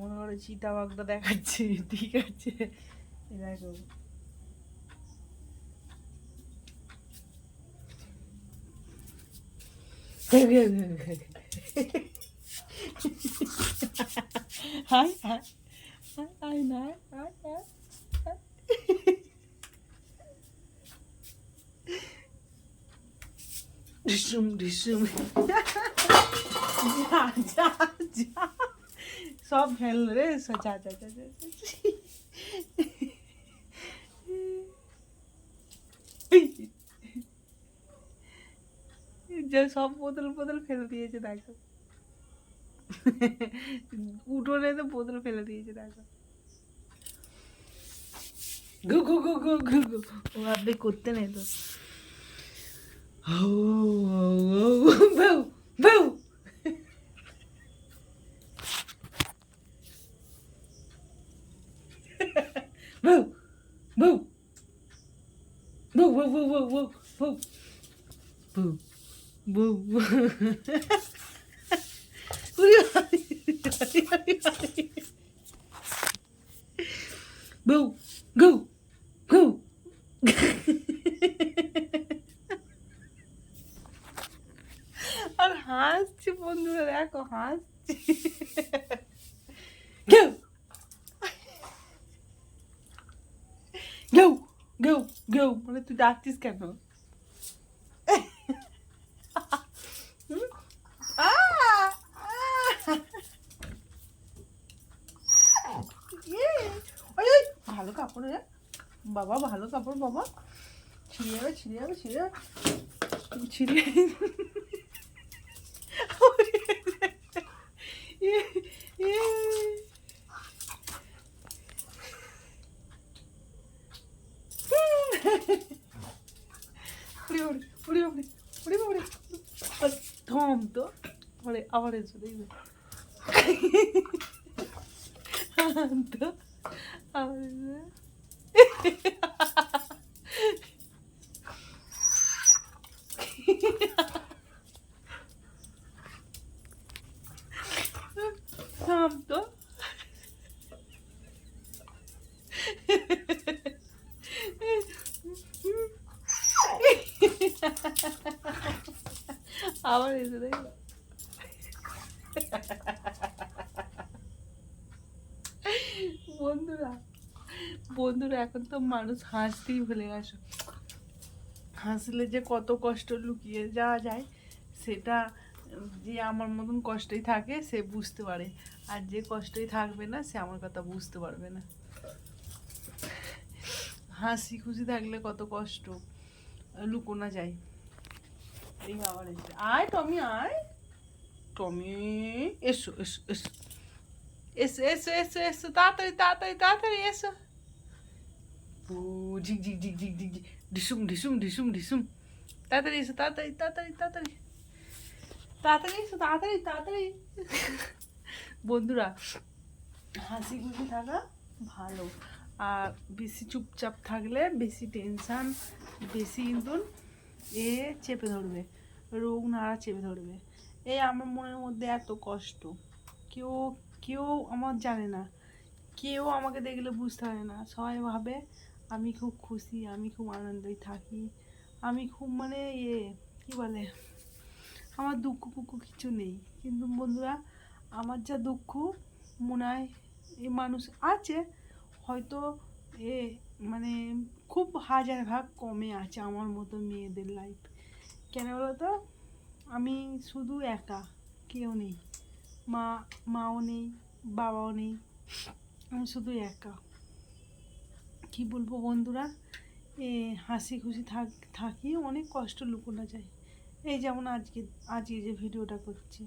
মনে করে চিতা বাগদা দেখাচ্ছে ঠিক আছে। দেখো। হাই হাই যা যা যা। সব ফেল রে যা যা যা যা সব বোতল বোতল ফেলে দিয়েছে দেখো উঠোনে তো বোতল ফেলে দিয়েছে দেখো গু গু গু গু গু গু ও আপনি করতে নেই তো বউ বউ Boo! Boo! Boo, boo, boo, boo, boo, boo. Boo. Boo, boo. boo, goo, goo. আর হাসছে বন্ধুরা দেখো হাসছে গৌ মানে তুই ডাকছিস কেন হুম? আহ! আহ! ইয়ে! ওই, ওই, ভালো কাপড় রে বাবা ভালো কাপড় বাবা ছিঁড়ে যাবে ছিঁড়ে যাবে ছিঁড়ে যাবে ছিঁড়ে ইয়ে, উড়ি উড়ি উড়ি থম তো পরে আবার এসো দেখবে তো আবার এসো থাম তো আবার এসে দেখো। বন্ধুরা বন্ধুরা, এখন তো মানুষ হাসতেই ভুলে গেছো। হাসলে যে কত কষ্ট লুকিয়ে যাওয়া যায়, সেটা যে আমার মতন কষ্টই থাকে, সে বুঝতে পারে। আর যে কষ্টই থাকবে না, সে আমার কথা বুঝতে পারবে না। হাসি খুশি থাকলে কত কষ্ট লুকোনা যায়। এই আবার এসে আয় টমি আয়। টমি, এসো এসো এসো। এসো এসো এসো এসো, তাড়াতাড়ি তাড়াতাড়ি তাড়াতাড়ি, এসো। ও ঝিক ঝিক ঝিক ঝিক ঝিক ঢিসুম ঢিসুম ঢিসুম ঢিসুম। তাড়াতাড়ি, এসো, তাড়াতাড়ি তাড়াতাড়ি তাড়াতাড়ি। তাড়াতাড়ি, এসো, তাড়াতাড়ি তাড়াতাড়ি। বন্ধুরা, হাসি খুশি থাকা ভালো। আর বেশি চুপচাপ থাকলে বেশি টেনশান বেশি কিন্তু এ চেপে ধরবে, রোগ নাড়া চেপে ধরবে। এই আমার মনের মধ্যে এত কষ্ট। কেউ কেউ আমার জানে না। কেউ আমাকে দেখলে বুঝতে পারে না। সবাই ভাবে, আমি খুব খুশি, আমি খুব আনন্দই থাকি। আমি খুব মানে ইয়ে কী বলে? আমার দুঃখ ফুক্ষ কিছু নেই। কিন্তু বন্ধুরা, আমার যা দুঃখ, মনে হয় এই মানুষ আছে। হয়তো এ মানে খুব হাজার ভাগ কমে আছে আমার মতো মেয়েদের লাইফ কেন বলো তো আমি শুধু একা, কেউ নেই। মা, মাও নেই, বাবাও নেই, আমি শুধু একা। কি বলব বন্ধুরা? এ হাসি খুশি থাক, থাকি, অনেক কষ্ট লুকোনো যায়। এই যেমন আজকে আজকে যে ভিডিওটা করছি,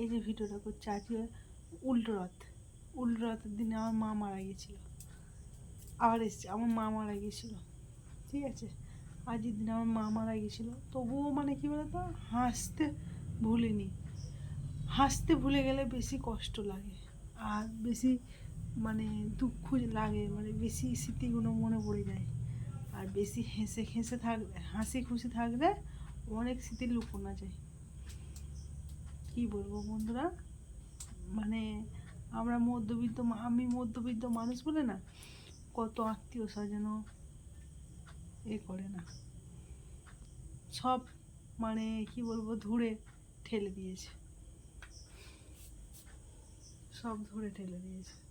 এই যে ভিডিওটা করছি, আজকে উল্টো রথ। উল্টো রথের দিনে আমার মা মারা গেছিল। আবার এসছে, আমার মা মারা গেছিল ঠিক আছে? আজকের দিন আমার মা মারা গেছিল তবুও মানে কী বলতো? হাসতে ভুলিনি। হাসতে ভুলে গেলে বেশি কষ্ট লাগে। আর বেশি মানে দুঃখ লাগে মানে বেশি স্মৃতিগুলো মনে পড়ে যায়। আর বেশি হেসে হেসে থাকলে, হাসি খুশি থাকলে অনেক স্মৃতি লুকোনো যায়। কী বলব বন্ধুরা? মানে আমরা মধ্যবিত্ত আমি মধ্যবিত্ত মানুষ বলে না কত আত্মীয় স্বজনও এ করে না। সব মানে কি বলব, ধুড়ে ঠেলে দিয়েছে। সব ধরে ঠেলে দিয়েছে।